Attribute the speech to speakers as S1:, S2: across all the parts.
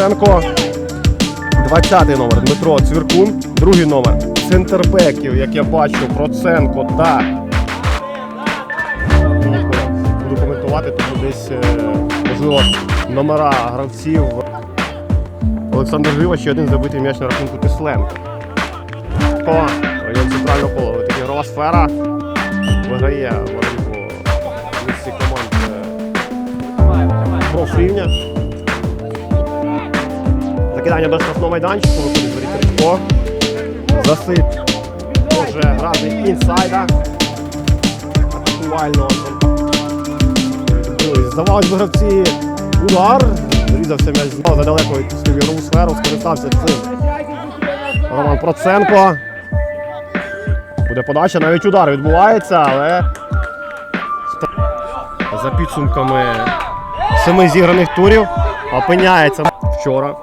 S1: Проценко. 20 номер Дмитро Цвіркун. Другий номер центрбеків, як я бачу, Проценко та. Буду коментувати, тому десь, е, можливо, номера гравців. Олександр Грива ще один забитий м'яч на рахунку Тисленко. Кола, район центрального. Ось Така ігрова сфера виграє боротьбу місці команд профрівня. Закидання до штрафного майданчику, виходить Борис Речко. Засип. Може грати інсайда. Атакувально. Здавалось би гравці удар. Різався м'яч знову задалеко відпустив ігрову сферу, скористався цим. Роман Проценко. Буде подача, навіть удар відбувається, але за підсумками семи зіграних турів опиняється вчора.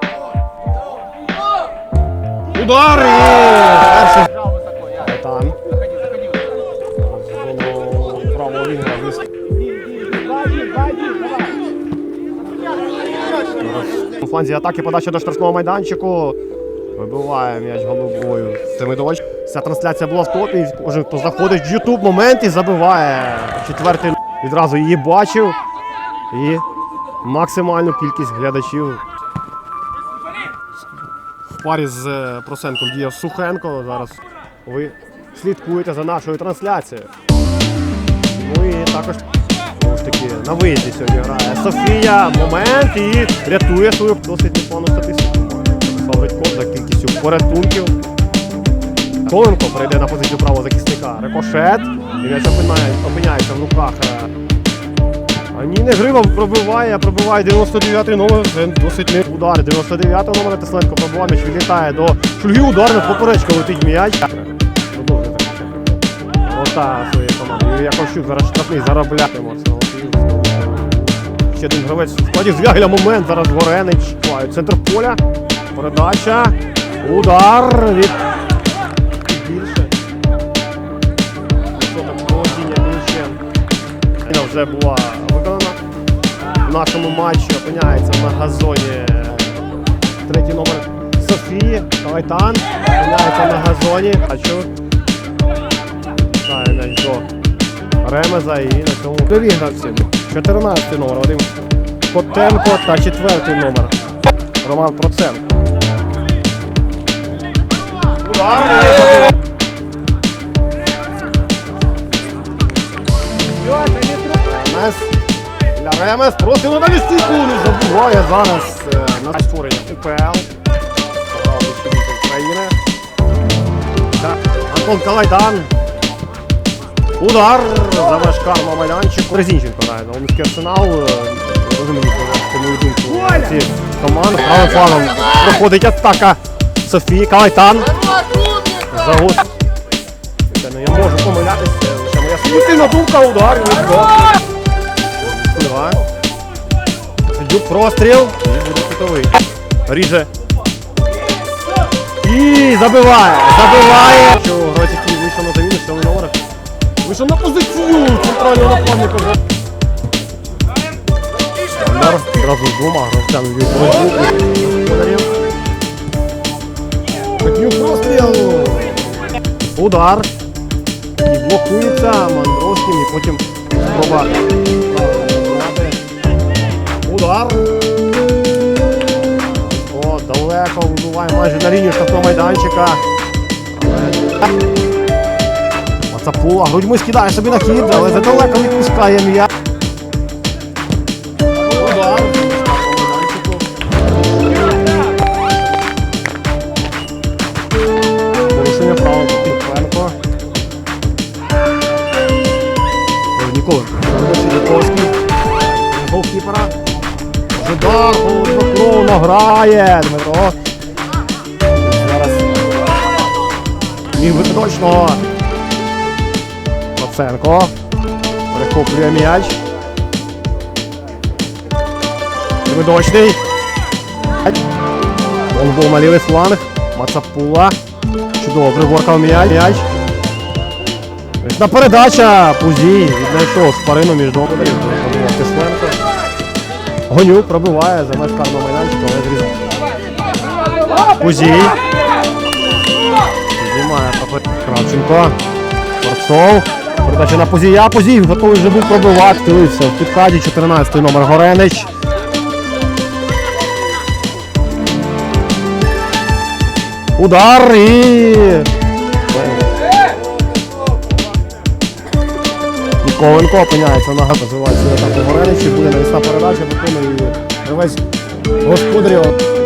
S1: Удар! Там. Правого вінгера У фланзі атаки подача до штрафного майданчику. Вибиває м'яч головою Семидович. Ця трансляція була в топі. Кожен, хто заходить в YouTube момент і забиває. Четвертий відразу її бачив. І максимальну кількість глядачів. Парі з е, Просенком діяв Сухенко. Зараз ви слідкуєте за нашою трансляцією. Ну і також ж таки на виїзді сьогодні грає Софія. Момент і рятує свою досить непогану статистику. Написав Редько за кількістю порятунків. Коленко перейде на позицію правого захисника. Рикошет. І м'яч опиняється в руках. А ні, не Грива пробиває, пробиває 99-й номер. Це досить не удар. 99-го номера Тесленко пробиває, м'яч відлітає до Шульги. Удар на поперечка летить м'яч. Ота своєї команди. Яковчук зараз штрафний зароблятиме. Ще один гравець в складі Звягеля. Момент. Зараз Горенич. Центр поля. Передача. Удар від більше. Вже була виконана. В нашому матчі опиняється на газоні третій номер Софії. Кавайтан опиняється на газоні. Бачу. Знає м'яч до Ремеза і на цьому довігрався. 14 номер Вадим Котенко та четвертий номер Роман Проценко. Удар! Ремес. Для Ремес просить на далі стійку, не забуває зараз е, на створення УПЛ. України. Антон Калайдан. Удар за меж карного майданчику. Резінченко грає на Олмський арсенал. Е, Дуже мою думку. Ці команди. Правим флангом проходить атака Софії Калайтан. Загод. Я можу помилятися, лише моя суб'єктивна думка, удар. Два. Дюк простріл. Ріже. І забиває. Забиває. Що який вийшов на заміну, сьомий номер. Вийшов на позицію центрального нападника. Шандер одразу з двома гравцями від боротьбу. Петнюк простріл. Удар. І блокується Мандровським і потім спроба. Удар. О, далеко вибиває майже на лінію штрафного майданчика. Але... Мацапула грудьми скидає собі на хід, але задалеко відпускає м'я. Удар. Штрафного майданчику. Порушення права Пенко. Ніколи. Сідяковський. Голкіпера. Жидар, холоднокровно грає. Дмитро. Зараз. Міг би точно. Проценко. Перехоплює м'яч. Видочний. Он був на лівий фланг. Мацапула. Чудово приборкав м'яч. М'яч. На передача Пузій віднайшов шпарину між двома. Гонюк пробиває за меж карного майданчика, але зрізав. Пузій. Піднімає трохи Кравченко. Борцов. Передача на Пузія. Пузій готовий вже був пробивати. Тилився в підкаді. 14 номер Горенич. Удар і. Ковенко опиняється нога, розвивається атаку Гореничі, буде навісна передача, виконує. Гравець господарів